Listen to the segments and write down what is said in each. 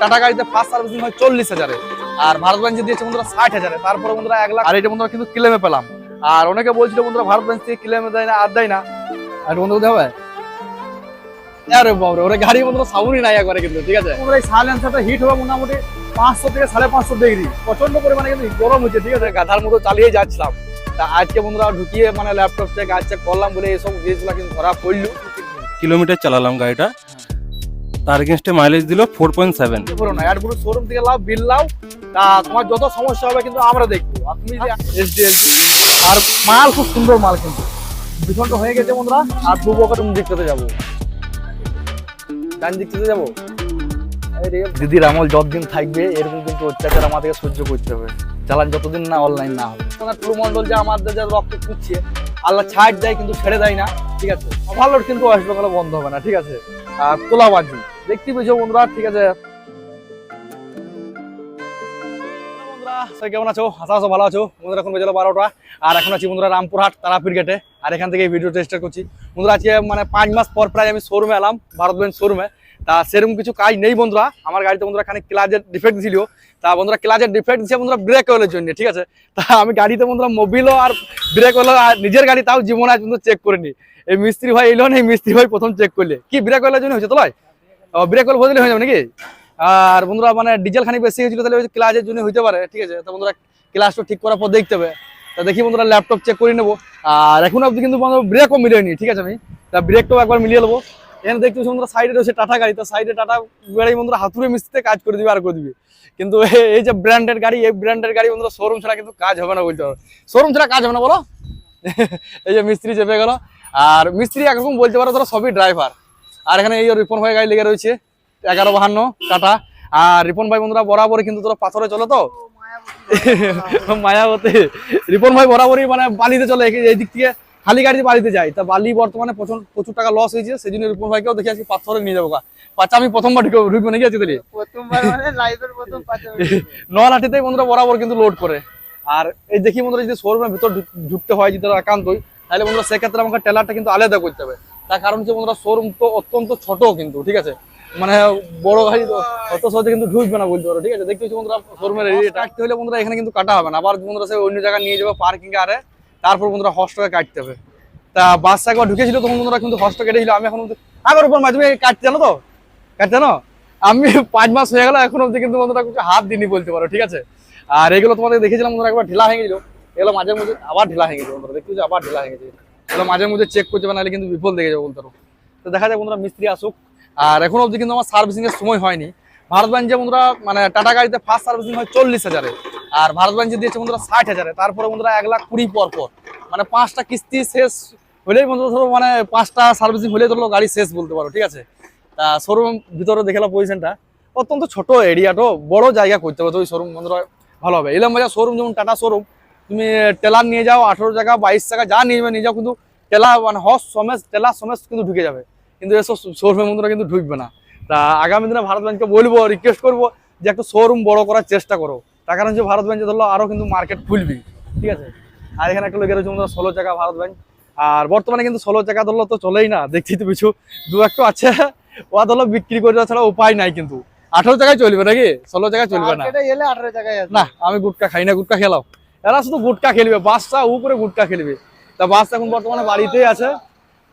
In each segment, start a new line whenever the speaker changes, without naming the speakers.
Tata গাড়িতে first servicing হয় চল্লিশ হাজারে। আর ভারত ব্যাংকে দিয়েছে বন্ধুরা, ষাট হাজারে। তারপরে বন্ধুরা এক লাখ আর এটা বন্ধুরা কিন্তু ক্লেমে পেলাম। আর অনেকে বলছিল বন্ধুরা ভারত ব্যাংক থেকে ক্লেমে দেয় না, আর দেয় না। বন্ধু হবে? কিন্তু, ঠিক আছে? হিট হবে মোটামুটি পাঁচশো থেকে সাড়ে পাঁচশো ডিগ্রি প্রচণ্ড পরিমাণে কিন্তু গরম ঠিক আছে? মতো চালিয়ে যাচ্ছিলাম। আজকে বন্ধুরা ঢুকিয়ে মানে ল্যাপটপ চেক আজ চেক করলাম বলে কিন্তু পড়ল।
কিলোমিটার চালালাম গাড়িটা। তার এগেনস্টে মাইলেজ দিল ফোর পয়েন্ট সেভেন
না অ্যাডগুলো শোরুম থেকে লাভ বিল লাও, তা তোমার যত সমস্যা হবে কিন্তু আমরা দেখব। যদি আর মাল খুব সুন্দর মাল কিন্তু। ভীষণটা হয়ে গেছে বন্ধুরা, আর দু বকে তুমি দিকটাতে যাব। ডান দিকটাতে যাব? দিদির আমল যতদিন থাকবে, এরকম কিন্তু অত্যাচার আমাদেরকে সহ্য করতে হবে। চালান যতদিন না অনলাইন না হবে। তোমার ট্রু মন্ডল যে আমাদের যে রক্ত খুঁজছে, আল্লাহ ছাড় দেয় কিন্তু ছেড়ে দেয় না, ঠিক আছে? ওভারলোড কিন্তু ওয়েস্ট বেঙ্গলে বন্ধ হবে না, ঠিক আছে? আর তোলাবাজি দেখতে পেয়েছ বন্ধুরা, ঠিক আছে? কেমন আছো? আশা আছো ভালো আছো। বন্ধুরা, এখন বেজলো বারোটা। আর এখন আছি বন্ধুরা রামপুরহাট তারাপীর গেটে। আর এখান থেকে ভিডিও টেস্টার করছি। বন্ধুরা, আজকে মানে পাঁচ মাস পর প্রায় আমি শোরুমে এলাম, ভারত শোরুমে তা সেরকম কিছু কাজ নেই বন্ধুরা। আমার গাড়িতে বন্ধুরা খানিক ক্লাজের ডিফেক্ট ছিল তা বন্ধুরা ক্লাজের ডিফেক্ট দিচ্ছে বন্ধুরা ব্রেক অয়েলের জন্য, ঠিক আছে? তা আমি গাড়িতে বন্ধুরা মোবিলও আর ব্রেক অয়েল আর নিজের গাড়ি তাও জীবনে আজ পর্যন্ত চেক করিনি। এই মিস্ত্রি ভাই এলো না, এই মিস্ত্রি ভাই প্রথম চেক করলে। কি ব্রেক অয়েলের জন্য হয়েছে তো ব্রেক অয়েল বদলে হয়ে যাবে নাকি? আর বন্ধুরা মানে ডিজেল খানি বেশি হয়েছিল, তাহলে ক্লাসের জন্য হইতে পারে, ঠিক আছে? তো বন্ধুরা ক্লাসটা ঠিক করার পর দেখতে হবে। তা দেখি বন্ধুরা ল্যাপটপ চেক করে নেব। আর এখন অব্দি কিন্তু বন্ধুরা ব্রেকও মিলিয়ে ঠিক আছে আমি তা ব্রেকটাও একবার মিলিয়ে নেব। এখানে দেখতে বন্ধুরা সাইডে রয়েছে টাটা গাড়ি। তো সাইডে টাটা গাড়ি বন্ধুরা হাতুড়ে মিস্ত্রিতে কাজ করে দিবে আর করে দিবে। কিন্তু এই যে ব্র্যান্ডের গাড়ি, এই ব্র্যান্ডের গাড়ি বন্ধুরা শোরুম ছাড়া কিন্তু কাজ হবে না বলতে পারো শোরুম ছাড়া কাজ হবে না, বলো? এই যে মিস্ত্রি চেপে গেল। আর মিস্ত্রি একরকম বলতে পারো, ধরো সবই ড্রাইভার আর এখানে এই রিপন ভাই গাড়ি লেগে রয়েছে এগারো বাহান্ন টাটা। আর রিপন ভাই বন্ধুরা বরাবরই কিন্তু তোরা পাথরে চলে তো? মায়াবতী। রিপন ভাই বরাবরই মানে বালিতে চলে এই- দিক থেকে খালি গাড়িতে বালিতে যায়। তা বালি বর্তমানে প্রচুর প্রচুর টাকা লস হয়েছে সেই জন্য রিপন ভাইকেও দেখে আজকে পাথরে নিয়ে যাব গা। পাচ্ছা আমি প্রথমবার ঢুকে ঢুকবো নাকি আছি তাহলে?
মানে পাঁচ
নলাঠিতেই বন্ধুরা বরাবর কিন্তু লোড করে। আর এই দেখি বন্ধুরা যদি শোরুমের ভিতর ঢুক- ঢুকতে হয় যদি একান্তই তাহলে বন্ধুরা সেক্ষেত্রে আমাকে টেলারটা কিন্তু আলাদা করতে হবে। তার কারণ হচ্ছে বন্ধুরা শোরুম তো অত্যন্ত ছোট কিন্তু, ঠিক আছে? মানে বড় গাড়ি অত সহজে কিন্তু ঢুকবে না বলতে পারো, ঠিক আছে? দেখতে বন্ধুরা শোরুমের কাটতে হলে বন্ধুরা এখানে কিন্তু কাটা হবে না। আবার বন্ধুরা সে অন্য জায়গায় নিয়ে যাবে পার্কিং আরে, তারপর বন্ধুরা হস্টকে কাটতে হবে। তা বাস একবার ঢুকেছিল তখন বন্ধুরা কিন্তু হস্ট কেটেছিল, আমি এখন আগের উপর মাঝে কাটতে জানো তো? কাটতে জানো? আমি পাঁচ মাস হয়ে গেল, এখন অব্দি কিন্তু বন্ধুরা কিছু হাত দিনি বলতে পারো, ঠিক আছে? আর এগুলো তোমাদের দেখেছিলাম বন্ধুরা, একবার ঢিলা হয়ে গেছিল এগুলো মাঝে মধ্যে আবার ঢিলা হয়ে গেছে বন্ধুরা, দেখতে আবার ঢিলা হয়ে গেছে এগুলো মাঝে মধ্যে চেক করতে হবে নাহলে কিন্তু বিফল দেখে যাব বলতে তো দেখা যায় বন্ধুরা, মিস্ত্রি আসুক। আর এখন অব্দি কিন্তু আমার সার্ভিসিং এর সময় হয়নি। ভারত ব্যাংকে বন্ধুরা মানে টাটা গাড়িতে ফার্স্ট সার্ভিসিং হয় চল্লিশ হাজারে। আর ভারত ব্যাংকে দিয়েছে বন্ধুরা ষাট হাজারে। তারপরে বন্ধুরা এক লাখ কুড়ি পর পর। মানে পাঁচটা কিস্তি শেষ হলেই বন্ধুরা ধরো মানে পাঁচটা সার্ভিসিং হলেই ধরো গাড়ি শেষ বলতে পারো, ঠিক আছে? তা শোরুম ভিতরে দেখলাম পজিশনটা অত্যন্ত ছোট এরিয়াটো বড় জায়গা করতে হবে, তো ওই শোরুম বন্ধুরা ভালো হবে। এলাম বাজার শোরুম যেমন টাটা শোরুম তুমি টেলার নিয়ে যাও আঠেরো টাকা বাইশ টাকা যা নিয়ে যাবে নিয়ে যাও কিন্তু টেলা মানে হস সমেত টেলা সমেত কিন্তু ঢুকে যাবে। কিন্তু এসব শোরুমের বন্ধুরা কিন্তু ঢুকবে না। তা আগামী দিনে ভারত ব্যাংককে বলব রিকোয়েস্ট করব যে একটু শোরুম বড় করার চেষ্টা করো। তার কারণ হচ্ছে ভারত ব্যাংকে ধরলো আরও কিন্তু মার্কেট খুলবি। ঠিক আছে? আর এখানে একটা লোকের বন্ধুরা ষোলো টাকা ভারত ব্যাংক। আর বর্তমানে কিন্তু ষোলো টাকা ধরলো তো চলেই না। দেখছি তো কিছু দু একটু আছে। ওয়া ধরলো বিক্রি করে দেওয়া ছাড়া উপায় নাই কিন্তু। আঠারো টাকায় চলবে নাকি? ষোলো টাকায় চলবে না? না আমি গুটকা খাই না গুটকা খেলাও। এরা শুধু গুটকা খেলবে বাসটা উ করে গুটকা খেলবে। তা বাস এখন বর্তমানে বাড়িতেই আছে।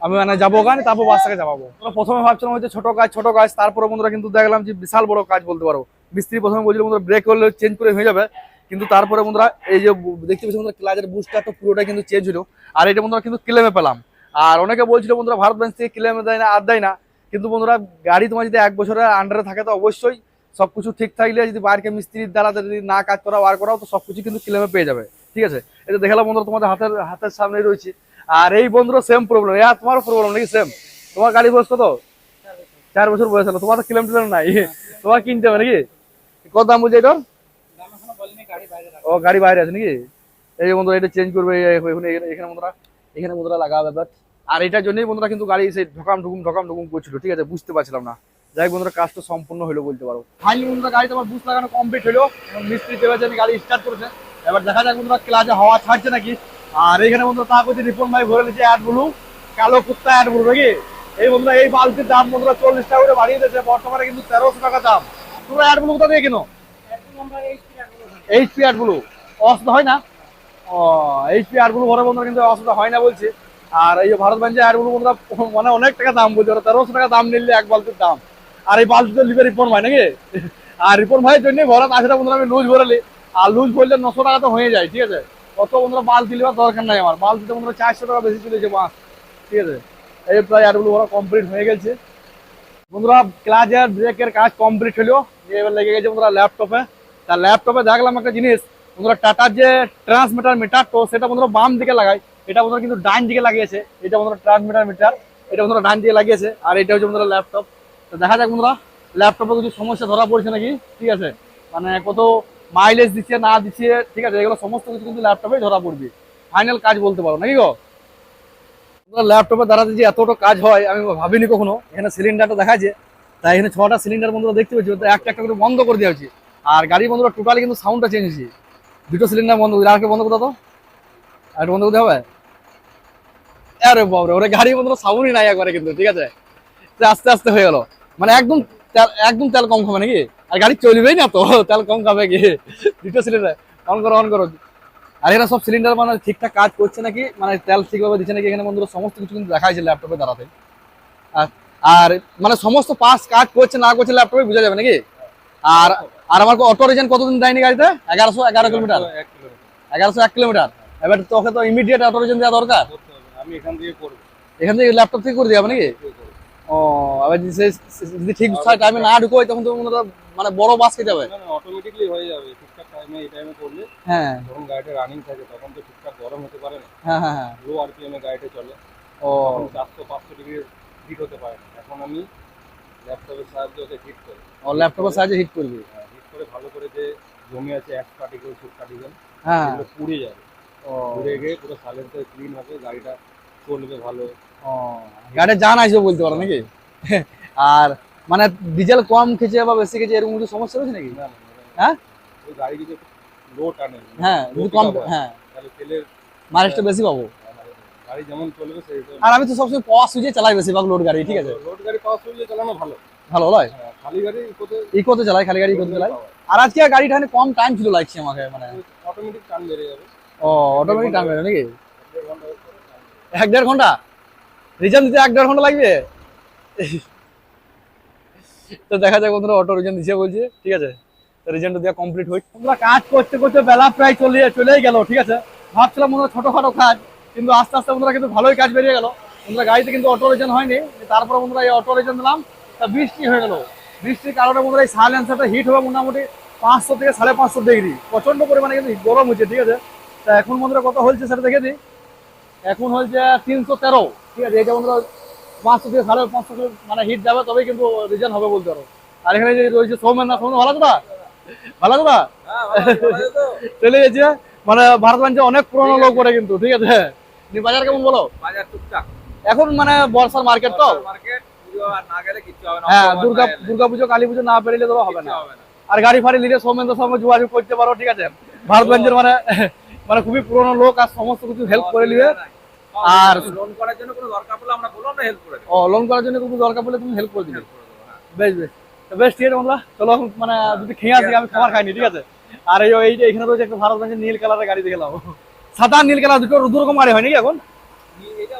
আমি মানে যাব ওখানে, তারপর বাসটাকে যাব প্রথমে ভাবছিলাম হচ্ছে ছোট কাজ ছোট কাজ, তারপরে বন্ধুরা কিন্তু দেখলাম যে বিশাল বড় কাজ বলতে পারো। মিস্ত্রি প্রথমে বলছিল, বন্ধুরা ব্রেক করলে চেঞ্জ করে হয়ে যাবে। কিন্তু তারপরে বন্ধুরা, এই যে দেখতে পাচ্ছি বন্ধুরা ক্লাজের বুস্টার তো পুরোটা কিন্তু চেঞ্জ হলো। আর এটা বন্ধুরা কিন্তু ক্লেমে পেলাম। আর অনেকে বলছিল, বন্ধুরা ভারত ব্যাংক থেকে ক্লেমে দেয় না, আর দেয় না। কিন্তু বন্ধুরা, গাড়ি তোমার যদি এক বছরের আন্ডারে থাকে তো অবশ্যই। সবকিছু ঠিক থাকলে যদি বাইরকে মিস্ত্রির দ্বারা যদি না কাজ করা আর করাও, তো সবকিছু কিন্তু ক্লেমে পেয়ে যাবে। ঠিক আছে? এটা দেখালাম বন্ধুরা, তোমাদের হাতের হাতের সামনে রয়েছে। আর এই বন্ধুরা সেম প্রবলেম হ্যাঁ তোমারও প্রবলেম নাকি সেম তোমার গাড়ি বয়স কত? চার বছর বয়স হলো। তোমার তো ক্লেম কিলোমিটার নাই। তোমার কিনতে হবে নাকি? কত দাম বলছে এটার? ও, গাড়ি বাইরে আছে নাকি? এই বন্ধুরা, এটা চেঞ্জ করবে এখানে বন্ধুরা এখানে বন্ধুরা লাগা ব্যাপার আর এটার জন্যই বন্ধুরা কিন্তু গাড়ি সেই ঢকাম ঢুকুম ঢকাম ঢুকুম করছিল। ঠিক আছে? বুঝতে পারছিলাম না। যাই বন্ধুরা, কাজটা সম্পূর্ণ হলো বলতে পারো। ফাইনালি বন্ধুরা গাড়ি তোমার বুঝ লাগানো কমপ্লিট হলো মিস্ত্রি চেপেছে আমি গাড়ি স্টার্ট করেছে। এবার দেখা যাক বন্ধুরা ক্লাসে হাওয়া ছাড়ছে নাকি? আর এখানে বন্ধুরা তা করছে রিপন ভাই ভরে নিচ্ছে অ্যাড ব্লু কালো কুত্তা অ্যাড ব্লু নাকি? এই বন্ধুরা, এই বালতির দাম বন্ধুরা চল্লিশ টাকা করে বাড়িয়ে দিয়েছে, বর্তমানে কিন্তু তেরোশো টাকা দাম। তোমরা অ্যাডগুলো কোথা দিয়ে কিনো? এইচপি অ্যাডগুলো অসুবিধা হয় না? ও এইচপি অ্যাডগুলো ঘরে বন্ধুরা কিন্তু অসুবিধা হয় না বলছে। আর এই ভারত ব্যাংকের অ্যাডগুলো বন্ধুরা মানে অনেক টাকা দাম বলছে, ওরা তেরোশো টাকা দাম নিলে এক বালতির দাম। আর এই বালতি তো লিবে রিপন ভাই নাকি? আর রিপন ভাইয়ের জন্য ভরা আছে বন্ধুরা আমি লুজ ভরালি। আর লুজ ভরলে নশো টাকা তো হয়ে যায়, ঠিক আছে? অত বন্ধুরা বালতি নেওয়ার দরকার নাই আমার। বালতিতে বন্ধুরা চারশো টাকা বেশি চলেছে মাছ ঠিক আছে? এই প্রায় অ্যাডগুলো ভরা কমপ্লিট হয়ে গেছে। বন্ধুরা ক্লাচের ব্রেকের কাজ কমপ্লিট হলো। এবার লেগে গেছে বন্ধুরা ল্যাপটপে তার ল্যাপটপে দেখলাম একটা জিনিস। বন্ধুরা টাটার যে ট্রান্সমিটার মিটার তো সেটা বন্ধুরা বাম দিকে লাগায় এটা বন্ধুরা কিন্তু ডান দিকে লাগিয়েছে। এটা বন্ধুরা ট্রান্সমিটার মিটার এটা বন্ধুরা ডান দিকে লাগিয়েছে। আর এটা হচ্ছে বন্ধুরা ল্যাপটপ তো দেখা যাক বন্ধুরা ল্যাপটপে কিছু সমস্যা ধরা পড়ছে নাকি, ঠিক আছে? মানে কত মাইলেজ দিচ্ছে, না দিচ্ছে, ঠিক আছে? এগুলো সমস্ত কিছু কিন্তু ল্যাপটপে ধরা পড়বে। ফাইনাল কাজ বলতে পারো, নাকি গো? ল্যাপটপের দ্বারা যে এতটা কাজ হয়, আমি ভাবিনি কখনো। এখানে সিলিন্ডারটা দেখাচ্ছে। তাই এখানে ছটা সিলিন্ডার বন্ধুরা দেখতে পাচ্ছি, তো একটা একটা করে বন্ধ করে দেওয়া হচ্ছে। আর গাড়ি বন্ধুরা টোটালি কিন্তু সাউন্ডটা চেঞ্জ হয়েছে দুটো সিলিন্ডার বন্ধ করে আরেকটা বন্ধ করতে তো। আর বন্ধ করতে হবে? আরে বাবরে ওরে গাড়ি বন্ধুরা সাউন্ডই নাই একবারে কিন্তু, ঠিক আছে? আস্তে আস্তে হয়ে গেল। মানে একদম একদম তেল কম খাবে নাকি? আর গাড়ি চলবেই না তো তেল কম খাবে কি? দুটো সিলিন্ডার অন করো অন করো। আর এরা সব সিলিন্ডার মানে ঠিকঠাক কাজ করছে নাকি? মানে তেল ঠিকভাবে দিচ্ছে নাকি? এখানে বন্ধুরা সমস্ত কিছু কিন্তু দেখা যাচ্ছে ল্যাপটপে দাঁড়াতে। আর আর মানে সমস্ত পাস কাজ করছে না করছে ল্যাপটপে বোঝা যাবে নাকি? আর আর আমার অটো রিজেন কতদিন দেয়নি গাড়িতে? এগারোশো এগারো কিলোমিটার এগারোশো এক কিলোমিটার এবার তোকে তো ইমিডিয়েট অটো রিজেন দেওয়া দরকার?
আমি এখান থেকে করব।
এখান থেকে ল্যাপটপ থেকে করে দেওয়া নাকি? ও এবার যদি যদি ঠিক টাইমে না ঢুকোয় তখন তো মনে মানে বড় বাস খেতে
না অটোমেটিকলি হয়ে যাবে ঠিকঠাক টাইমে এই টাইমে করলে
হ্যাঁ।
যখন গাড়িটা রানিং থাকে তখন তো ঠিকঠাক গরম হতে পারে না।
হ্যাঁ হ্যাঁ হ্যাঁ।
লো আরপিএম এ গাড়িটা চলে।
ও।
চারশো পাঁচশো ডিগ্রি হিট হতে পারে এখন আমি ল্যাপটপের সাহায্যে ওকে হিট করি।
ও ল্যাপটপের সাহায্যে হিট করবি?
হিট করে ভালো করে যে জমি আছে এক পার্টিকেল সুপ পার্টিকেল
হ্যাঁ।
পুড়ে যাবে।
ও।
পুড়ে গিয়ে পুরো সাইলেন্সার ক্লিন হবে গাড়িটা চলবে ভালো।
গাড়ি জান আসবে বলতে পারো নাকি? আর মানে ডিজেল কম খেছে বা বেশি খেছে এরকম কিছু সমস্যা হয়েছে নাকি? হ্যাঁ?
গাড়ি যদি লো টানে
হ্যাঁ যদি কম হ্যাঁ
তাহলে তেলের
মাইলেজটা বেশি পাবো।
গাড়ি যেমন চলবে সেই
আর আমি তো সবসময় পাওয়ার সুইচে চালাই বেশিরভাগ লোড গাড়ি ঠিক আছে?
রোড গাড়ি পাওয়ার সুইচে চালানো ভালো।
ভালো
খালি গাড়ি ইকোতে
ইকোতে চালাই খালি গাড়ি ইকোতে চালাই। আর আজকে গাড়িটা কম টাইম ছিল লাগছে আমাকে মানে।
অটোমেটিক টান বেড়ে যাবে।
ও অটোমেটিক নাকি?
টান বেড়ে
এক দেড় ঘণ্টা? রিজার্ভ দিতে এক দেড় ঘণ্টা লাগবে? তো দেখা যাক বন্ধুরা অটো রিজার্ভ দিছে বলছে, ঠিক আছে? তো রিজার্ভটা দেওয়া কমপ্লিট হই তোমরা কাজ করতে করতে বেলা প্রায় চলে চলেই গেল, ঠিক আছে? ভাবছিলাম বন্ধুরা ছোটখাটো কাজ, কিন্তু আস্তে আস্তে বন্ধুরা কিন্তু ভালোই কাজ বেরিয়ে গেল। বন্ধুরা, গাড়িতে কিন্তু অটো রিজার্ভ হয়নি। তারপরে বন্ধুরা এই অটো রিজার্ভ দিলাম, তা বৃষ্টি হয়ে গেল। বৃষ্টির কারণে বন্ধুরা এই সাইলেন্সারটা হিট হবে মোটামুটি পাঁচশো থেকে সাড়ে পাঁচশো ডিগ্রি প্রচণ্ড পরিমাণে কিন্তু গরম হচ্ছে ঠিক আছে? তা এখন বন্ধুরা কত হচ্ছে সেটা দেখে দিই। এখন হচ্ছে তিনশো তেরো। ঠিক আছে এটা পাঁচশো থেকে সাড়ে পাঁচশো মানে হিট যাবে তবেই কিন্তু রিজার্ভ হবে বলতে পারো। আর এখানে যে রয়েছে সৌমেন না সৌমেন ভালো ভালো না চলে গেছে মানে ভারত বাণিজ্য অনেক পুরোনো লোক করে কিন্তু ঠিক আছে? বাজার কেমন বলো?
বাজার টুকটাক।
এখন মানে বর্ষার মার্কেট তো? হ্যাঁ দুর্গা দুর্গা পুজো কালী পুজো না পেরিলে তো হবে না। আর গাড়ি ফাড়ি নিলে সৌমেন্দ্র সঙ্গে যোগাযোগ করতে পারো ঠিক আছে? ভারত বাণিজ্যের মানে মানে খুবই পুরোনো লোক আর সমস্ত কিছু হেল্প করে নিবে। আর
লোন করার জন্য কোনো দরকার পড়লে আমরা বললাম না হেল্প করে দেবো।
ও লোন করার জন্য কোনো দরকার পড়লে তুমি হেল্প করে দিবে।
হ্যাঁ।
বেশ বেশ। তো বেশ ঠিক আছে বন্ধুরা। চলো মানে যদি খেয়ে আসি আমি খাবার খাইনি ঠিক আছে? আর এই এই এখানে রয়েছে একটা ভারত ব্যাংকের নীল কালারের গাড়ি দেখলাম। সাদা নীল কালার দুটো দু রকম গাড়ি হয় নাকি এখন?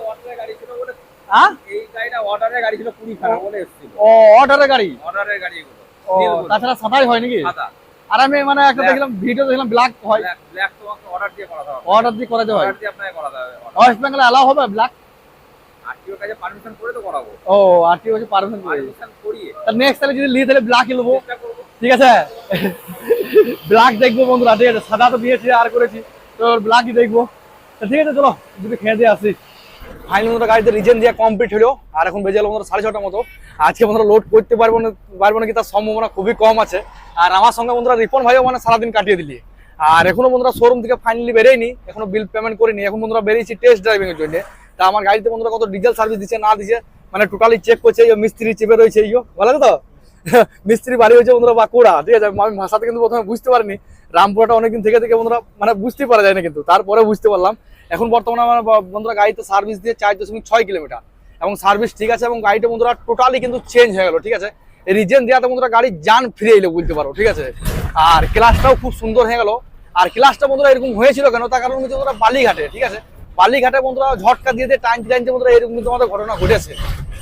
অর্ডারের গাড়ি ছিল বলে
হ্যাঁ
এই গাড়িটা অর্ডারের গাড়ি ছিল কুড়ি খানা বলে এসেছিল।
ও অর্ডারের গাড়ি?
অর্ডারের গাড়ি এগুলো
তাছাড়া সাদাই হয় নাকি
সাদা।
আর আমি মানে একটা দেখলাম ভিডিও দেখলাম ব্ল্যাক হয়।
ব্ল্যাক অর্ডার দিয়ে করাতে হবে।
অর্ডার দিয়ে করাতে হয়।
অর্ডার দিয়ে আপনাকে করাতে হবে
ওয়েস্ট বেঙ্গলে অ্যালাউ হবে ব্ল্যাক
আরটিওর কাছে পারমিশন করে তো করাবো।
ও আর কি হচ্ছে পারবেন
পারমিশন করিয়ে।
তার নেক্সট তাহলে যদি নিয়ে তাহলে
করব।
ঠিক আছে? ব্ল্যাক দেখব বন্ধুরা ঠিক আছে? সাদা তো দিয়েছি আর করেছি তো ব্ল্যাকই দেখব। ঠিক আছে চলো যদি খেয়ে দিয়ে আসি। ফাইনাল মতো গাড়িতে রিজেন দিয়ে কমপ্লিট হলো। আর এখন বেজে গেলো সাড়ে ছটার মতো। আজকে বন্ধুরা লোড করতে পারব না, পারব নাকি তার সম্ভাবনা খুবই কম আছে। আর আমার সঙ্গে বন্ধুরা রিপন ভাইও মানে সারাদিন কাটিয়ে দিলি। আর এখনও বন্ধুরা শোরুম থেকে ফাইনালি বেরোয়নি, এখনও বিল পেমেন্ট করিনি, এখন বন্ধুরা বেরিয়েছি টেস্ট ড্রাইভিং এর জন্য। তা আমার গাড়িতে বন্ধুরা কত ডিজেল সার্ভিস দিচ্ছে না দিচ্ছে মানে টোটালি চেক করছে, এই মিস্ত্রি চেপে রয়েছে ইয়ো লাগে তো? মিস্ত্রি বাড়ি হয়েছে বন্ধুরা বাঁকুড়া, ঠিক আছে? আমি ভাষাতে কিন্তু প্রথমে বুঝতে পারিনি রামপুরাটা অনেকদিন থেকে থেকে বন্ধুরা মানে বুঝতে পারা যায় না কিন্তু তারপরে বুঝতে পারলাম। এখন বর্তমানে আমার বন্ধুরা গাড়িতে সার্ভিস দিয়ে চার দশমিক ছয় কিলোমিটার। এবং সার্ভিস ঠিক আছে এবং গাড়িটা বন্ধুরা টোটালি কিন্তু চেঞ্জ হয়ে গেল, ঠিক আছে? রিজেন দেওয়াতে বন্ধুরা গাড়ি যান ফিরে এলো, বলতে পারো, ঠিক আছে? আর ক্লাসটাও খুব সুন্দর হয়ে গেল। আর ক্লাসটা বন্ধুরা এরকম হয়েছিল কেন? তার কারণ হচ্ছে বন্ধুরা বালিঘাটে, ঠিক আছে? বালিঘাটে বন্ধুরা ঝটকা দিয়ে দিয়ে টাইম টাইমতে বন্ধুরা এরকম কিন্তু আমাদের ঘটনা ঘটেছে।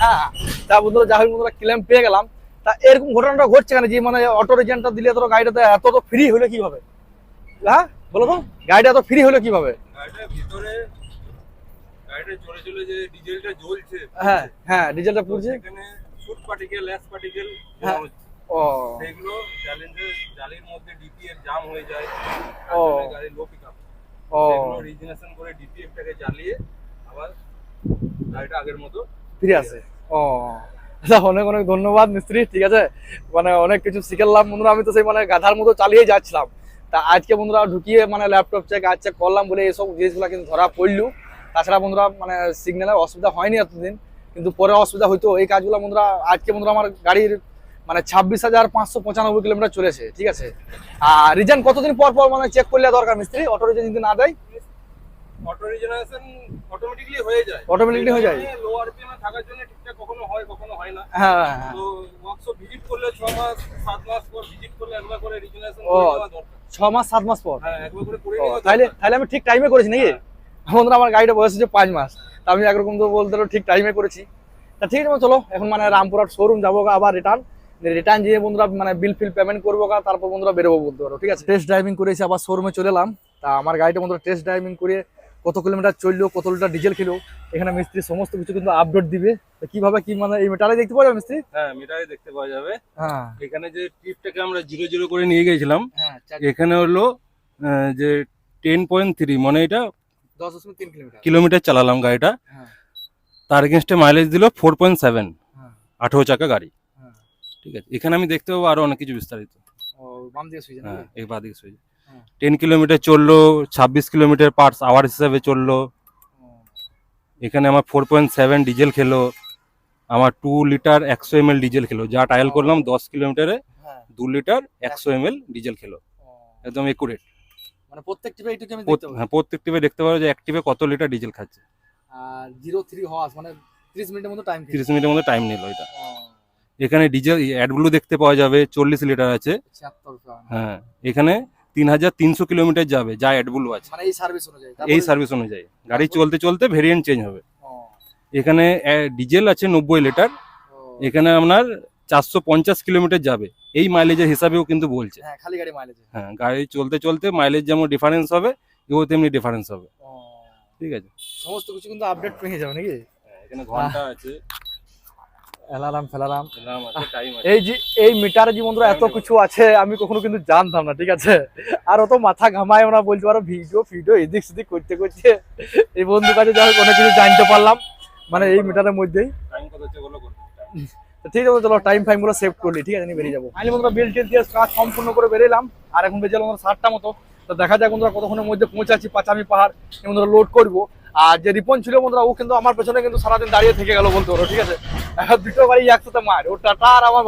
হ্যাঁ তা বন্ধুরা যা হোক বন্ধুরা ক্লেম পেয়ে গেলাম। তা এরকম ঘটনাটা ঘটছে কেন? যে মানে অটো রিজেনটা দিলে তোর গাড়িটাতে এত তো ফ্রি হলে কীভাবে? হ্যাঁ বলো তো? গাড়িটা এত ফ্রি হলে কীভাবে?
ভিতরে গাড়িটা চলে চলে যে ডিজেলটা জ্বলছে
হ্যাঁ হ্যাঁ ডিজেলটা পুড়ছে।
পার্টিকেল ল্যাস পার্টিকেল
হ্যাঁ। ও।
সেগুলো চ্যালেঞ্জে জালির মধ্যে ডিপিএফ জাম হয়ে যায়
ও।
গাড়ি লো পিকআপ
ও।
সেগুলো করে ডিপিএফটাকে জ্বালিয়ে আবার গাড়িটা আগের মতো
ফিরে আসে। ও। আচ্ছা অনেক অনেক ধন্যবাদ মিস্ত্রি ঠিক আছে? মানে অনেক কিছু শিখলাম। বন্ধুরা আমি তো সেই মানে গাধার মতো চালিয়ে যাচ্ছিলাম। তা আজকে বন্ধুরা ঢুকিয়ে মানে ল্যাপটপ চেক আজ চেক করলাম বলে এইসব জিনিসগুলো কিন্তু ধরা পড়ল। তাছাড়া বন্ধুরা মানে সিগন্যালের অসুবিধা হয়নি এতদিন কিন্তু পরে অসুবিধা হইতো এই কাজগুলো বন্ধুরা আজকে বন্ধুরা আমার গাড়ির মানে ছাব্বিশ হাজার পাঁচশো পঁচানব্বই কিলোমিটার চলেছে ঠিক আছে? আর রিজার্ন কতদিন পর পর মানে চেক করলে দরকার মিস্ত্রি? অটো রিজার্ন যদি না দেয়?
অটো রিজেনারেশন অটোমেটিকলি হয়ে যায়।
হয়ে যায়?
লো আরপিএম এ থাকার জন্য ঠিকঠাক কখনো হয় কখনো না। তো ওয়ার্কশপ ভিজিট করলে ছ মাস সাত মাস পর ভিজিট করলে একবার করে রিজেনারেশন করে নেওয়া দরকার।
ছ মাস সাত মাস পর?
হ্যাঁ একবার করে করে নেওয়া
তাহলে তাহলে আমি ঠিক টাইমে করেছি নাকি? বন্ধুরা আমার গাড়িটা বয়স হচ্ছে পাঁচ মাস। তা আমি একরকম তো বলতে ঠিক টাইমে করেছি। তা ঠিক আছে চলো এখন মানে রামপুরহাট শোরুম যাব আবার রিটার্ন রিটার্ন দিয়ে বন্ধুরা মানে বিল ফিল পেমেন্ট করব গা তারপর বন্ধুরা বেরোবো বলতে পারো ঠিক আছে? টেস্ট ড্রাইভিং করেছি আবার শোরুমে চলে এলাম। তা আমার গাড়িটা বন্ধুরা টেস্ট ড্রাইভিং করে কত কিলোমিটার চলল কত লিটার ডিজেল খেলো এখানে মিস্ত্রি সমস্ত কিছু কিন্তু আপডেট দিবে। তো কীভাবে কি মানে এই মেটারে দেখতে পাওয়া যাবে মিস্ত্রি?
হ্যাঁ মিটারে দেখতে পাওয়া যাবে।
হ্যাঁ।
এখানে যে ট্রিপটাকে আমরা জিরো জিরো করে নিয়ে গেছিলাম
হ্যাঁ
এখানে হলো যে টেন পয়েন্ট থ্রি মানে এটা
দশ দশমিক তিন কিলোমিটার।
কিলোমিটার চালালাম গাড়িটা।
হ্যাঁ।
তার এগেনস্টে মাইলেজ দিল ফোর পয়েন্ট সেভেন আঠেরো চাকা গাড়ি।
হ্যাঁ।
ঠিক আছে। এখানে আমি দেখতে পাবো আরও অনেক কিছু বিস্তারিত।
সুইচ
হ্যাঁ এই বাদিকে সুইচ। টেন কিলোমিটার চলল ছাব্বিশ কিলোমিটার পার্টস আওয়ার হিসাবে চলল। এখানে আমার ফোর পয়েন্ট সেভেন ডিজেল খেলো। আমার টু লিটার একশো এম ডিজেল খেলো। যা টায়াল করলাম দশ কিলোমিটারে দু লিটার একশো এম ডিজেল খেলো। একদম একুরেট
মানে প্রত্যেক টিপে এইটুকু আমি দেখতে পাবো।
হ্যাঁ প্রত্যেক টিপে দেখতে পারো যে অ্যাক্টিভে কত লিটার ডিজেল খাচ্ছে।
আর জিরো থ্রি হওয়াস মানে ত্রিশ মিনিটের মতো টাইম
তিরিশ মিনিটের মধ্যে টাইম নিল এটা। এখানে ডিজেল অ্যাডগুলো দেখতে পাওয়া যাবে চল্লিশ লিটার আছে। হ্যাঁ এখানে তিন হাজার তিনশো কিলোমিটার যাবে যা অ্যাডগুলো আছে।
মানে এই সার্ভিস অনুযায়ী।
এই সার্ভিস অনুযায়ী। গাড়ি চলতে চলতে ভেরিয়েন্ট চেঞ্জ হবে। এখানে ডিজেল আছে নব্বই লিটার। এখানে আপনার চারশো পঞ্চাশ কিলোমিটার যাবে। এই মাইলেজের হিসাবেও কিন্তু বলছে।
হ্যাঁ খালি গাড়ি মাইলেজ
হ্যাঁ গাড়ি চলতে চলতে মাইলেজ যেমন ডিফারেন্স হবে এও তেমনি ডিফারেন্স হবে। ঠিক আছে?
সমস্ত কিছু কিন্তু আপডেট পেয়ে যাবে নাকি?
এখানে ঘণ্টা আছে।
অ্যালার্ম ফেলারাম এই যে এই মিটারে যে বন্ধুরা এত কিছু আছে আমি কখনো কিন্তু জানতাম না ঠিক আছে? আর অত মাথা ঘামায় আমরা বলতে পারো ভিডিও ফিডিও এদিক সেদিক করতে করতে। এই বন্ধু কাছে অনেক কিছু জানতে পারলাম। মানে এই মিটারের মধ্যেই। ঠিক আছে, চলো টাইম সেভ করলি ঠিক আছে বেরিয়ে যাব। আমি দিয়ে সম্পূর্ণ করে বেরিয়েলাম আর এখন সাতটা মতো। তো দেখা যাক কতক্ষণের মধ্যে পৌঁছাচ্ছি পাহাড় লোড করব। আর যে রিপন ছিল বন্ধুরা, ও কিন্তু আমার পেছনে কিন্তু সারাদিন দাঁড়িয়ে থেকে বলতে ঠিক আছে? দুটো একসাথে মার, ও আমার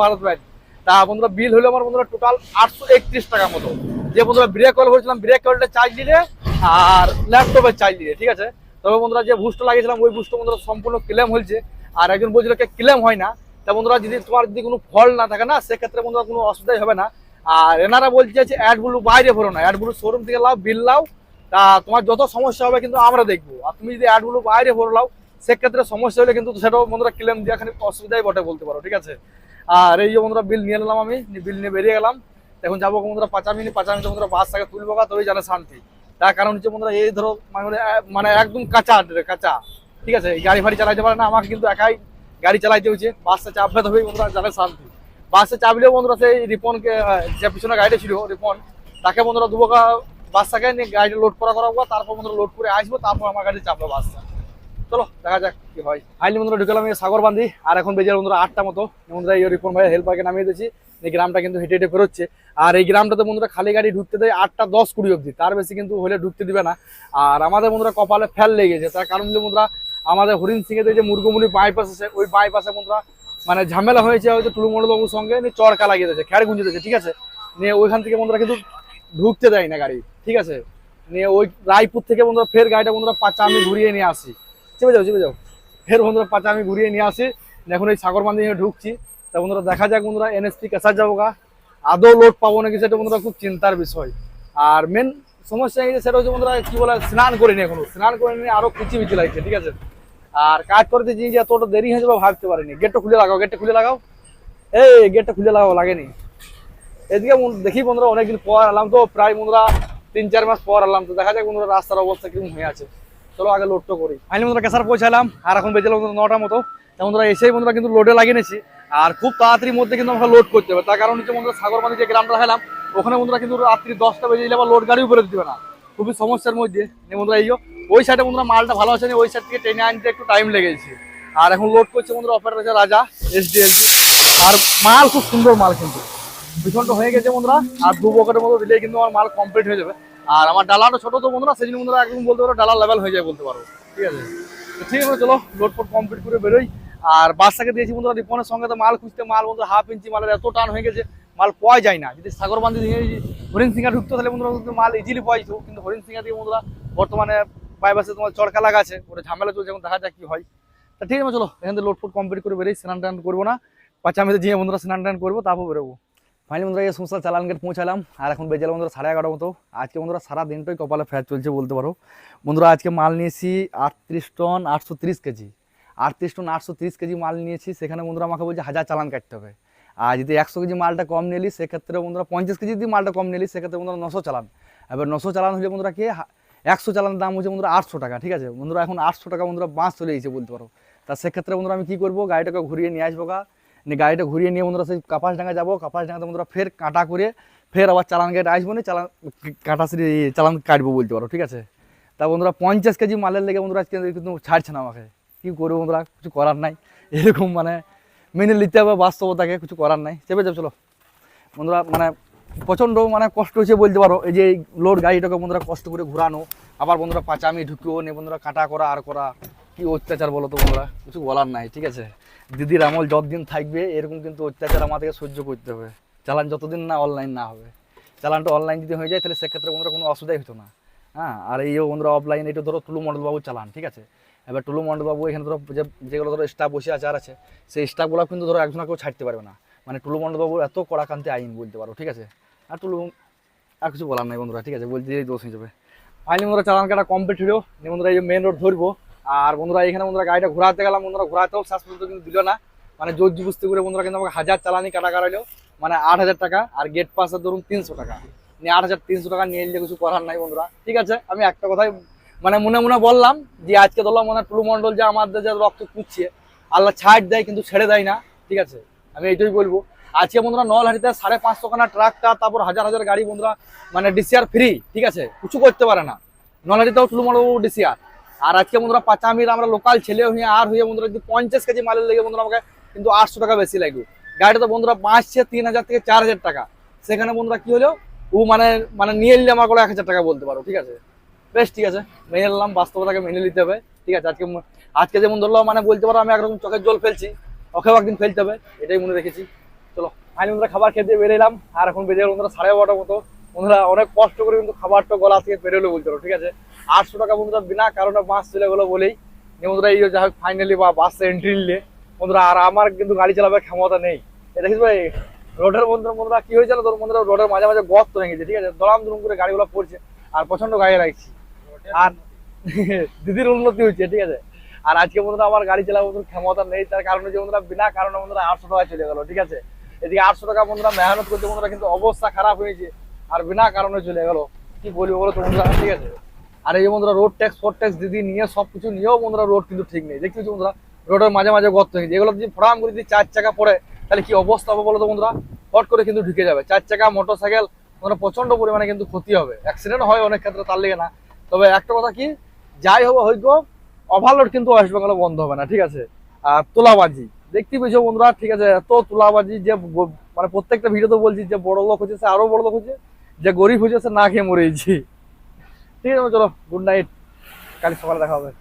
তা বন্ধুরা বিল হলো আমার বন্ধুরা টোটাল আটশো একত্রিশ টাকা মতো। যে বন্ধুরা ব্রেক কল ব্রেক কলটা চার্জ আর ল্যাপটপের চার্জ ঠিক আছে? তবে বন্ধুরা যে লাগিয়েছিলাম, ওই সম্পূর্ণ ক্লেম হয়েছে। আর একজন বলছিল ক্লেম হয় না। তা বন্ধুরা, যদি তোমার যদি কোনো ফল না থাকে না, সেক্ষেত্রে বন্ধুরা কোনো অসুবিধাই হবে না। আর এনারা বলছে যে অ্যাডগুলো বাইরে ভরো না। অ্যাডগুলো শোরুম থেকে লাও বিল লাও। তা তোমার যত সমস্যা হবে কিন্তু আমরা দেখব। আর তুমি যদি অ্যাডগুলো বাইরে ভরে লাও, সেক্ষেত্রে সমস্যা হলে কিন্তু সেটাও বন্ধুরা ক্লেম দেওয়া খানিক অসুবিধাই বটে বলতে পারো, ঠিক আছে? আর এই যে বন্ধুরা বিল নিয়ে নিলাম আমি বিল নিয়ে বেরিয়ে গেলাম। এখন যাব বন্ধুরা পাঁচামিনি পাঁচামিনিতে বন্ধুরা বাস থেকে, তুলবো তবেই জানে শান্তি। তার কারণ হচ্ছে বন্ধুরা, এই ধরো মানে মানে একদম কাঁচা কাঁচা। ঠিক আছে গাড়ি ফাড়ি চালাইতে পারে না, আমাকে কিন্তু একাই গাড়ি চালাইতে হচ্ছে বাসে চাপবে তবেই বন্ধুরা জানে শান্তি। বাসে চাপলেও বন্ধুরা সেই রিপনকে যে পিছনে গাড়িটা ছিল, রিপন, তাকে বন্ধুরা দুবো বাসটাকে নিয়ে গাড়িটা লোড করা করাবো তারপর বন্ধুরা লোড করে আসব, তারপর আমার গাড়ি চাপবে বাসটা চলো, দেখা যাক কি হয়। ফাইনালি বন্ধুরা ঢুকলাম এই সাগর বান্ধি আর এখন বেজে বন্ধুরা আটটা মতো। বন্ধুরা এই রিপন ভাই হেল্পারকে নামিয়ে দিয়েছি, এই গ্রামটা কিন্তু হেঁটে হেঁটে ফেরোচ্ছে আর এই গ্রামটাতে বন্ধুরা খালি গাড়ি ঢুকতে দেয় আটটা দশ কুড়ি অবধি, তার বেশি কিন্তু হলে ঢুকতে দিবে না। আর আমাদের বন্ধুরা কপালে ফেল লেগেছে, তার কারণ বন্ধুরা আমাদের হরিণ সিং এর যে মুরগুমুনি বাইপাস আছে, ওই বাইপাসে বন্ধুরা মানে ঝামেলা হয়েছে হয়তো টুলুমন্ডল বাবুর সঙ্গে, নিয়ে চরকা লাগিয়ে দিয়েছে খ্যাড় গুঞ্জে দিয়েছে, ঠিক আছে? নিয়ে ওইখান থেকে বন্ধুরা কিন্তু ঢুকতে দেয় না গাড়ি, ঠিক আছে? নিয়ে ওই রায়পুর থেকে বন্ধুরা ফের গাড়িটা বন্ধুরা পাচা আমি ঘুরিয়ে নিয়ে আসি। চেপে যাও চেপে যাও। ফের বন্ধুরা পাচা আমি ঘুরিয়ে নিয়ে আসি। এখন এই সাগর বান্ধি নিয়ে ঢুকছি। তা বন্ধুরা দেখা যাক বন্ধুরা এনএসপি কেসার যাব গা। আদৌ লোড পাবো নাকি সেটা বন্ধুরা খুব চিন্তার বিষয়। আর মেন সমস্যা এই যে সেটা হচ্ছে বন্ধুরা, কি বলে, স্নান করিনি এখনও। স্নান করিনি, আরও পিছি পিছি লাগছে, ঠিক আছে? আর কাজ করতে যে এতটা দেরি হয়ে যাবে, ভাবতে পারিনি। গেটটা খুলে লাগাও গেটটা খুলে লাগাও। এই গেটটা খুলে লাগাও, লাগেনি। এদিকে দেখি বন্ধুরা, অনেকদিন পর এলাম তো, প্রায় বন্ধুরা তিন চার মাস পর এলাম তো, দেখা যায় বন্ধুরা, রাস্তার অবস্থা কীরকম হয়ে আছে। চলো আগে লোডটা করি। আমি বন্ধুরা কেসার পৌঁছালাম, আর এখন বেজে বন্ধুরা নটার মতো। বন্ধুরা, এসেই বন্ধুরা কিন্তু লোডে লাগিয়ে নিয়েছি। আর খুব তাড়াতাড়ির মধ্যে কিন্তু আমরা লোড করতে হবে। তার কারণ হচ্ছে বন্ধুরা সাগরবান্ধি যে গ্রামটা হেলাম ওখানে বন্ধুরা কিন্তু রাত্রি দশটা বেজে গেলে আবার লোড গাড়িও বেরোতে দিবে না। খুবই সমস্যার মধ্যে। বন্ধুরা, এই ওই সাইডে বন্ধুরা মালটা ভালো আছে ওই সাইড থেকে ট্রেনে আনতে একটু টাইম লেগেছে। আর এখন লোড করছে বন্ধুরা অপারেটর হচ্ছে রাজা এসডিএলজি আর মাল খুব সুন্দর মাল কিন্তু। পিছনটা হয়ে গেছে বন্ধুরা, আর দু বকেটের মতো দিলেই কিন্তু আমার মাল কমপ্লিট হয়ে যাবে। আর আমার ডালাটা ছোট তো বন্ধুরা জন্য বন্ধুরা একদম বলতে পারো ডালার লেভেল হয়ে যায় বলতে পারো। ঠিক আছে? ঠিক আছে, চলো লোড ফোড কমপ্লিট করে বেরোই। আর বাসটাকে দিয়েছি বন্ধুরা, রিপনের সঙ্গে তো মাল খুঁজতে, মাল বন্ধুরা হাফ ইঞ্চি মালের এত টান হয়ে গেছে। মাল পাওয়া যায় না। যদি সাগর বান্ধি দিয়ে হরিণ সিংহা ঢুকতো, তাহলে বন্ধুরা কিন্তু মাল ইজিলি পাওয়া যেত। কিন্তু হরিণ সিংহা দিয়ে বন্ধুরা বর্তমানে বাইপাসে তোমার চড়কা লাগা আছে, ওটা ঝামেলা চলছে, এখন দেখা যাক কি হয়। তা ঠিক আছে চলো, এখান থেকে লোড ফোড কমপ্লিট করে বেরোই, স্নান টান করব না। পাঁচামিতে যেয়ে বন্ধুরা স্নান টান করব, তারপর বেরোবো। ফাইনালি বন্ধুরা, এই সংস্থা চালান গেট পৌঁছালাম, আর এখন বেজে বন্ধুরা সাড়ে এগারো মতো। আজকে বন্ধুরা সারা দিনটাই কপালে ফ্যাট চলছে বলতে পারো। বন্ধুরা, আজকে মাল নিয়েছি আটত্রিশ টন আটশো কেজি। আটত্রিশ টন আটশো কেজি মাল নিয়েছি, সেখানে বন্ধুরা আমাকে বলছে হাজার চালান কাটতে হবে। আর যদি একশো কেজি মালটা কম নিলি সেক্ষেত্রে বন্ধুরা পঞ্চাশ কেজি যদি মালটা কম নিলি, সেক্ষেত্রে বন্ধুরা নশো চালান। এবার নশো চালান হলে বন্ধুরা কি একশো চালানের দাম হচ্ছে বন্ধুরা আটশো টাকা, ঠিক আছে? বন্ধুরা এখন আটশো টাকা বন্ধুরা বাঁশ চলে গেছে বলতে পারো। তা সেক্ষেত্রে বন্ধুরা আমি কী করব, গাড়িটাকে ঘুরিয়ে নিয়ে আসব গা। গাড়িটা ঘুরিয়ে নিয়ে বন্ধুরা সেই কাপাসডাঙ্গা যাব। কাপাসডাঙ্গাতে বন্ধুরা ফের কাটা করে ফের আবার চালান গেট আসব না, চালান, কাটা চালান কাটবো বলতে পারো, ঠিক আছে? তা বন্ধুরা পঞ্চাশ কেজি মালের লেগে বন্ধুরা আজকে কিন্তু ছাড়ছে না আমাকে। কী করব বন্ধুরা, কিছু করার নাই। এরকম মানে মেনে নিতে হবে, বাস্তবতাকে কিছু করার নাই। চেপে যাবে চলো। বন্ধুরা মানে প্রচণ্ড মানে কষ্ট হয়েছে বলতে পারো। এই যে লোড গাড়িটাকে বন্ধুরা কষ্ট করে ঘোরানো, আবার বন্ধুরা পাঁচামি ঢুকিও নিয়ে বন্ধুরা কাটা করা, আর করা। কি অত্যাচার বলো তো বন্ধুরা? কিছু বলার নাই, ঠিক আছে? দিদির আমল যতদিন থাকবে, এরকম কিন্তু অত্যাচার আমাদেরকে সহ্য করতে হবে। চালান যতদিন না অনলাইন না হবে। চালানটা অনলাইন যদি হয়ে যায়, তাহলে সেক্ষেত্রে বন্ধুরা কোনো অসুবিধাই হতো না। হ্যাঁ আর এই বন্ধুরা অফলাইন এটা ধরো টুলু মণ্ডলবাবু চালান, ঠিক আছে? এবার টুলু মণ্ডলবাবু এখানে ধরো যে যেগুলো ধরো স্টাফ বসে আছে আর আছে, সেই স্টাফগুলো কিন্তু ধরো একজনা কেউ ছাড়তে পারবে না। মানে টুলু মণ্ডলবাবুর এত কড়াকান্তি আইন বলতে পারো, ঠিক আছে? আর টুলু, আর কিছু বলার নাই বন্ধুরা, ঠিক আছে? বলতে দিলেই দোষ যাবে। ফাইনালি বন্ধুরা চালান কাটা কমপ্লিট হলো। বন্ধুরা এই যে মেন রোড ধরবো, আর বন্ধুরা এখানে বন্ধুরা গাড়িটা ঘোরাতে গেলাম, বন্ধুরা ঘোরাতেও শেষ পর্যন্ত কিন্তু দিল না। মানে জোর জুবুস্তি করে বন্ধুরা কিন্তু আমাকে হাজার চালানি কাটা কাটাইলো মানে আট হাজার টাকা, আর গেট পাসের ধরুন তিনশো টাকা। নিয়ে আট হাজার তিনশো টাকা নিয়ে এলে কিছু করার নাই বন্ধুরা, ঠিক আছে? আমি একটা কথাই মানে মনে মনে বললাম যে আজকে ধরলাম মানে টুলু মণ্ডল যে আমাদের যে রক্ত কুচ্ছে আল্লাহ ছাড় দেয় কিন্তু ছেড়ে দেয় না, ঠিক আছে? আমি এইটাই বলব। আজকে বন্ধুরা নলহাটিতে সাড়ে পাঁচশো খানা ট্রাকটা তারপর হাজার হাজার গাড়ি বন্ধুরা মানে ডিসিআর ফ্রি ঠিক আছে? কিছু করতে পারে না। নলহাটিতেও টুলু মণ্ডল ডিসিআর আর আজকে বন্ধুরা পাঁচামির আমরা লোকাল ছেলে হয়ে আর হয়ে বন্ধুরা যদি পঞ্চাশ কেজি মালের লেগে বন্ধুরা আমাকে কিন্তু আটশো টাকা বেশি লাগবে। গাড়িটা তো বন্ধুরা বাঁচছে তিন হাজার থেকে চার হাজার টাকা। সেখানে বন্ধুরা কি হলো? ও মানে মানে নিয়ে নিলে আমার করে এক হাজার টাকা বলতে পারো, ঠিক আছে? বেশ, ঠিক আছে। মেনে নিলাম, বাস্তবতাকে মেনে নিতে হবে, ঠিক আছে? আজকে আজকে যেমন ধরলো মানে বলতে পারো, আমি একরকম চোখের জল ফেলছি। ওকেও একদিন ফেলতে হবে, এটাই মনে রেখেছি। চলো আমি বন্ধুরা খাবার খেতে বেরিয়ে এলাম। আর এখন বেরিয়ে গেল বন্ধুরা সাড়ে বারোটার মতো। বন্ধুরা, অনেক কষ্ট করে কিন্তু খাবারটা গলা থেকে বেরোলো বলতে পারো, ঠিক আছে? আটশো টাকা বন্ধুরা বিনা কারণে বাস চলে গেলো বলেই। বন্ধুরা, এই যাই হোক ফাইনালি বা বাসে এন্ট্রি নিলে। বন্ধুরা, আর আমার কিন্তু গাড়ি চালাবার ক্ষমতা নেই। দেখিস ভাই, রোডের বন্ধুরা বন্ধুরা, কি হয়েছিল? তোর বন্ধুরা, রোডের মাঝে মাঝে গর্ত গেছে, ঠিক আছে? দলাম দুরম করে গাড়িগুলো পড়ছে, আর প্রচণ্ড গাড়ি রাখছি আর দিদির উন্নতি হচ্ছে ঠিক আছে? আর আজকে বন্ধুরা আমার গাড়ি মতন ক্ষমতা নেই, তার কারণে যে বন্ধুরা, বিনা কারণে বন্ধুরা আটশো টাকা চলে গেল, ঠিক আছে? এদিকে আটশো টাকা বন্ধুরা মেহনত করতে বন্ধুরা কিন্তু অবস্থা খারাপ হয়েছে আর বিনা কারণে চলে গেল। কি বলব বলো তো বন্ধুরা, ঠিক আছে? আর এই বন্ধুরা রোড ট্যাক্স ফোর ট্যাক্স দিদি নিয়ে সব কিছু নিয়েও বন্ধুরা রোড কিন্তু ঠিক নেই। দেখছি বন্ধুরা রোডের মাঝে মাঝে গর্ত হয়েছে এগুলো যদি ফোরাম করে যদি চার চাকা পড়ে, তাহলে কি অবস্থা হবে বলো তো বন্ধুরা? ফট করে কিন্তু ঢুকে যাবে। চার চাকা মোটর সাইকেল প্রচণ্ড পরিমাণে কিন্তু ক্ষতি হবে। অ্যাক্সিডেন্ট হয় অনেক ক্ষেত্রে, তার লেগে না। তবে একটা কথা কি, যাই হবে হয়তো ওভারলোড কিন্তু ওয়েস্ট বেঙ্গলে বন্ধ হবে না, ঠিক আছে? আর তোলাবাজি, দেখতে পেয়েছ বন্ধুরা, ঠিক আছে? এত তোলাবাজি যে মানে প্রত্যেকটা ভিডিওতে বলছি, যে বড় লোক হচ্ছে সে আরও বড় লোক হচ্ছে যে গরিব হচ্ছে না খেয়ে মরেছি ঠিক আছে চলো গুড নাইট কাল সকালে দেখা হবে।